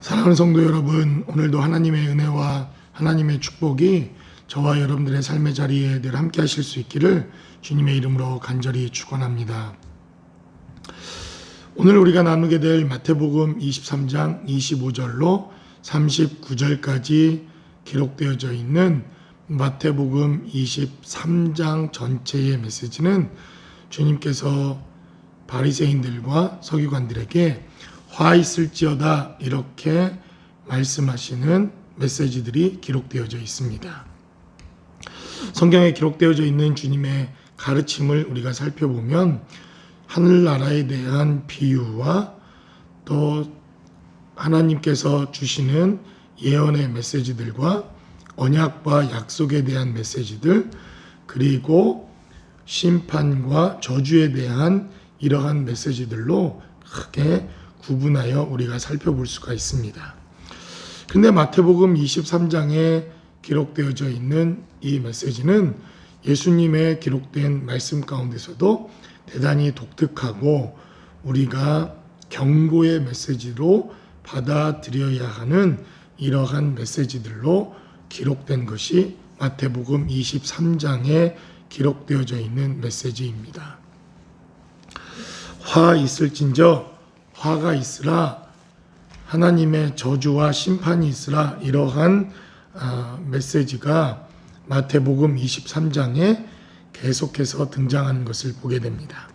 사랑하는 성도 여러분, 오늘도 하나님의 은혜와 하나님의 축복이 저와 여러분들의 삶의 자리에 늘 함께 하실 수 있기를 주님의 이름으로 간절히 축원합니다. 오늘 우리가 나누게 될 마태복음 23장 25절로 39절까지 기록되어져 있는 마태복음 23장 전체의 메시지는 주님께서 바리새인들과 서기관들에게 화 있을지어다 이렇게 말씀하시는 메시지들이 기록되어져 있습니다. 성경에 기록되어져 있는 주님의 가르침을 우리가 살펴보면 하늘나라에 대한 비유와 또 하나님께서 주시는 예언의 메시지들과 언약과 약속에 대한 메시지들 그리고 심판과 저주에 대한 이러한 메시지들로 크게 구분하여 우리가 살펴볼 수가 있습니다. 근데 마태복음 23장에 기록되어져 있는 이 메시지는 예수님의 기록된 말씀 가운데서도 대단히 독특하고 우리가 경고의 메시지로 받아들여야 하는 이러한 메시지들로 기록된 것이 마태복음 23장에 기록되어져 있는 메시지입니다. 화 있을진저 화가 있으라 하나님의 저주와 심판이 있으라 이러한 아, 메시지가 마태복음 23장에 계속해서 등장하는 것을 보게 됩니다.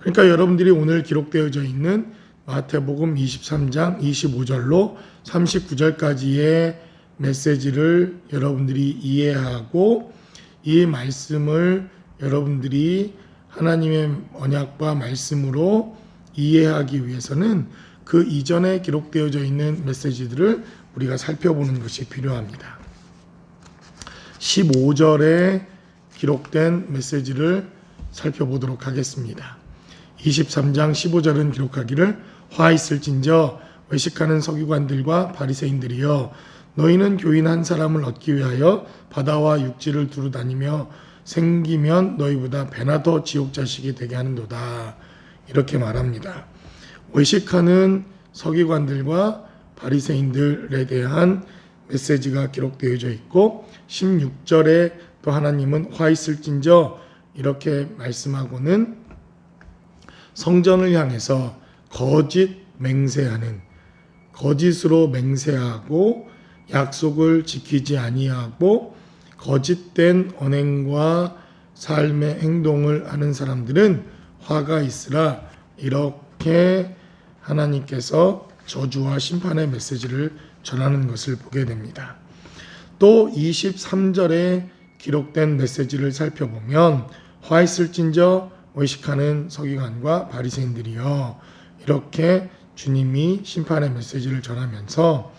그러니까 여러분들이 오늘 기록되어져 있는 마태복음 23장 25절로 39절까지의 메시지를 여러분들이 이해하고 이 말씀을 여러분들이 하나님의 언약과 말씀으로 이해하기 위해서는 그 이전에 기록되어져 있는 메시지들을 우리가 살펴보는 것이 필요합니다. 15절에 기록된 메시지를 살펴보도록 하겠습니다. 23장 15절은 기록하기를 화 있을진저 외식하는 서기관들과 바리새인들이여 너희는 교인 한 사람을 얻기 위하여 바다와 육지를 두루 다니며 생기면 너희보다 배나 더 지옥 자식이 되게 하는도다. 이렇게 말합니다. 외식하는 서기관들과 바리새인들에 대한 메시지가 기록되어져 있고 16절에 또 하나님은 화 있을진저 이렇게 말씀하고는 성전을 향해서 거짓 맹세하는 거짓으로 맹세하고 약속을 지키지 아니하고 거짓된 언행과 삶의 행동을 하는 사람들은 화가 있으라 이렇게 하나님께서 저주와 심판의 메시지를 전하는 것을 보게 됩니다. 또 23절에 기록된 메시지를 살펴보면 화 있을진저 외식하는 서기관과 바리새인들이여 이렇게 주님이 심판의 메시지를 전하면서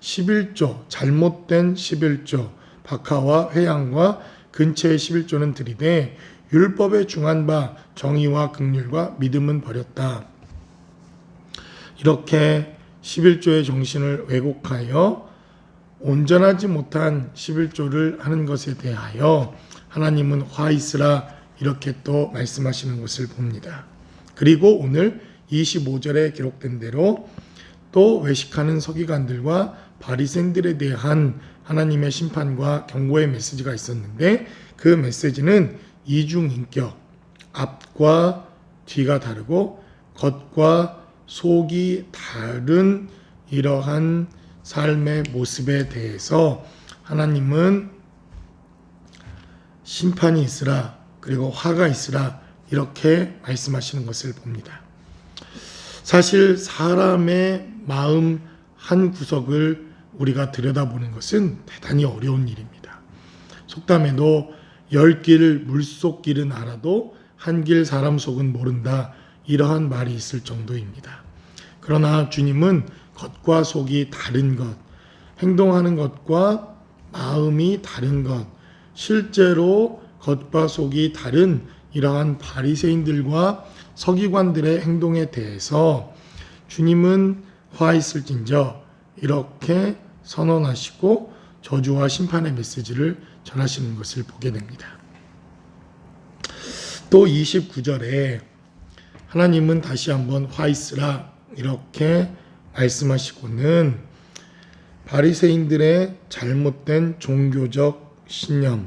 11조 잘못된 11조 박하와 회양과 근처의 11조는 들이되 율법에 중한 바 정의와 극률과 믿음은 버렸다. 이렇게 11조의 정신을 왜곡하여 온전하지 못한 11조를 하는 것에 대하여 하나님은 화 있으라 이렇게 또 말씀하시는 것을 봅니다. 그리고 오늘 25절에 기록된 대로 또 외식하는 서기관들과 바리새인들에 대한 하나님의 심판과 경고의 메시지가 있었는데 그 메시지는 이중인격, 앞과 뒤가 다르고 겉과 속이 다른 이러한 삶의 모습에 대해서 하나님은 심판이 있으라 그리고 화가 있으라 이렇게 말씀하시는 것을 봅니다. 사실 사람의 마음 한 구석을 우리가 들여다보는 것은 대단히 어려운 일입니다. 속담에도 열 길 물속 길은 알아도 한 길 사람 속은 모른다 이러한 말이 있을 정도입니다. 그러나 주님은 겉과 속이 다른 것, 행동하는 것과 마음이 다른 것, 실제로 겉과 속이 다른 이러한 바리새인들과 서기관들의 행동에 대해서 주님은 화 있을진저 이렇게 선언하시고 저주와 심판의 메시지를 전하시는 것을 보게 됩니다. 또 29절에 하나님은 다시 한번 화 있으라 이렇게 말씀하시고는 바리새인들의 잘못된 종교적 신념,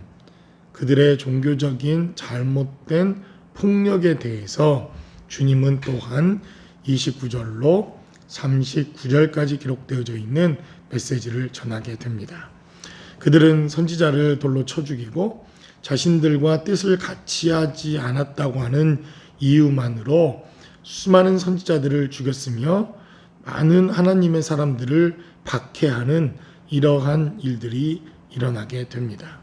그들의 종교적인 잘못된 폭력에 대해서 주님은 또한 29절로 39절까지 기록되어져 있는 메시지를 전하게 됩니다. 그들은 선지자를 돌로 쳐 죽이고 자신들과 뜻을 같이 하지 않았다고 하는 이유만으로 수많은 선지자들을 죽였으며 많은 하나님의 사람들을 박해하는 이러한 일들이 일어나게 됩니다.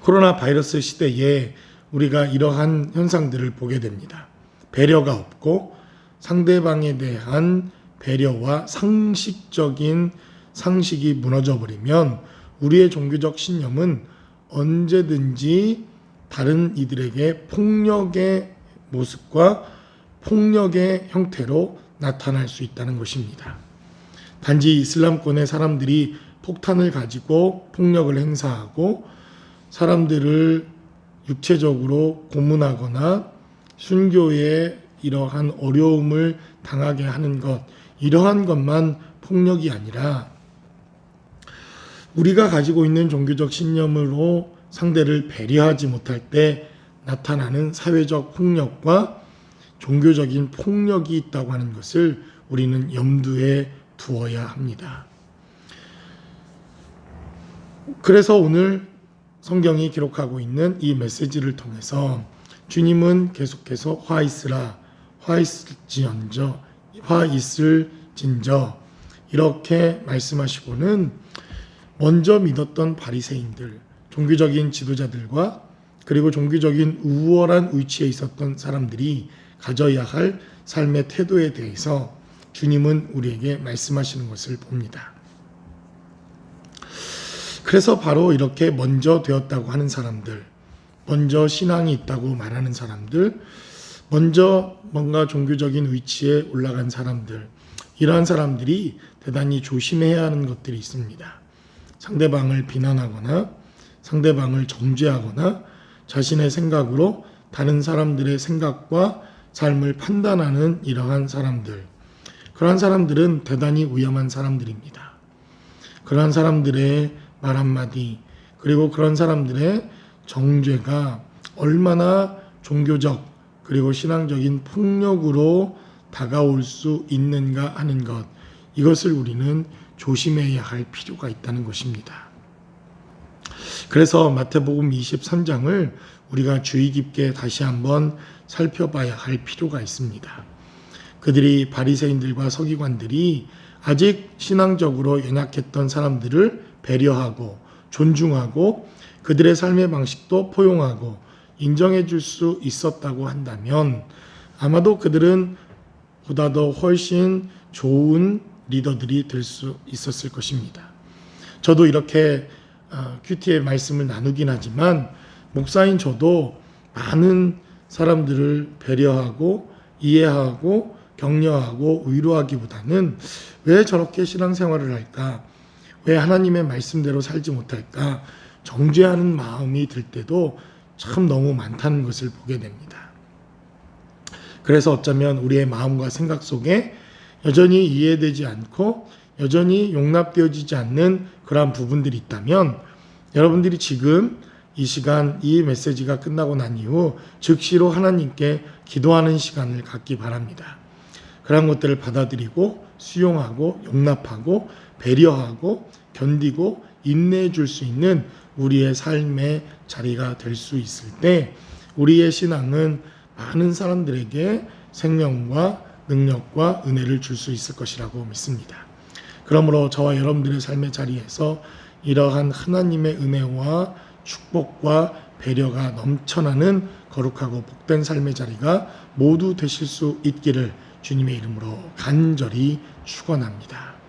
코로나 바이러스 시대에 우리가 이러한 현상들을 보게 됩니다. 배려가 없고 상대방에 대한 배려와 상식적인 상식이 무너져 버리면 우리의 종교적 신념은 언제든지 다른 이들에게 폭력의 모습과 폭력의 형태로 나타날 수 있다는 것입니다. 단지 이슬람권의 사람들이 폭탄을 가지고 폭력을 행사하고 사람들을 육체적으로 고문하거나 순교에 이러한 어려움을 당하게 하는 것, 이러한 것만 폭력이 아니라 우리가 가지고 있는 종교적 신념으로 상대를 배려하지 못할 때 나타나는 사회적 폭력과 종교적인 폭력이 있다고 하는 것을 우리는 염두에 두어야 합니다. 그래서 오늘 성경이 기록하고 있는 이 메시지를 통해서 주님은 계속해서 화 있으라 화 있을지언저 화 있을진저 이렇게 말씀하시고는 먼저 믿었던 바리새인들 종교적인 지도자들과 그리고 종교적인 우월한 위치에 있었던 사람들이 가져야 할 삶의 태도에 대해서 주님은 우리에게 말씀하시는 것을 봅니다. 그래서 바로 이렇게 먼저 되었다고 하는 사람들, 먼저 신앙이 있다고 말하는 사람들, 먼저 뭔가 종교적인 위치에 올라간 사람들, 이러한 사람들이 대단히 조심해야 하는 것들이 있습니다. 상대방을 비난하거나 상대방을 정죄하거나 자신의 생각으로 다른 사람들의 생각과 삶을 판단하는 이러한 사람들. 그러한 사람들은 대단히 위험한 사람들입니다. 그러한 사람들의 말 한마디, 그리고 그런 사람들의 정죄가 얼마나 종교적 그리고 신앙적인 폭력으로 다가올 수 있는가 하는 것, 이것을 우리는 조심해야 할 필요가 있다는 것입니다. 그래서 마태복음 23장을 우리가 주의 깊게 다시 한번 살펴봐야 할 필요가 있습니다. 그들이 바리새인들과 서기관들이 아직 신앙적으로 연약했던 사람들을 배려하고 존중하고 그들의 삶의 방식도 포용하고 인정해 줄 수 있었다고 한다면 아마도 그들은 보다 더 훨씬 좋은 리더들이 될 수 있었을 것입니다. 저도 이렇게 큐티의 말씀을 나누긴 하지만 목사인 저도 많은 사람들을 배려하고 이해하고 격려하고 위로하기보다는 왜 저렇게 신앙생활을 할까? 왜 하나님의 말씀대로 살지 못할까? 정죄하는 마음이 들 때도 참 너무 많다는 것을 보게 됩니다. 그래서 어쩌면 우리의 마음과 생각 속에 여전히 이해되지 않고 여전히 용납되어지지 않는 그러한 부분들이 있다면 여러분들이 지금 이 시간 이 메시지가 끝나고 난 이후 즉시로 하나님께 기도하는 시간을 갖기 바랍니다. 그런 것들을 받아들이고 수용하고 용납하고 배려하고 견디고 인내해 줄 수 있는 우리의 삶의 자리가 될 수 있을 때 우리의 신앙은 많은 사람들에게 생명과 능력과 은혜를 줄 수 있을 것이라고 믿습니다. 그러므로 저와 여러분들의 삶의 자리에서 이러한 하나님의 은혜와 축복과 배려가 넘쳐나는 거룩하고 복된 삶의 자리가 모두 되실 수 있기를 주님의 이름으로 간절히 축원합니다.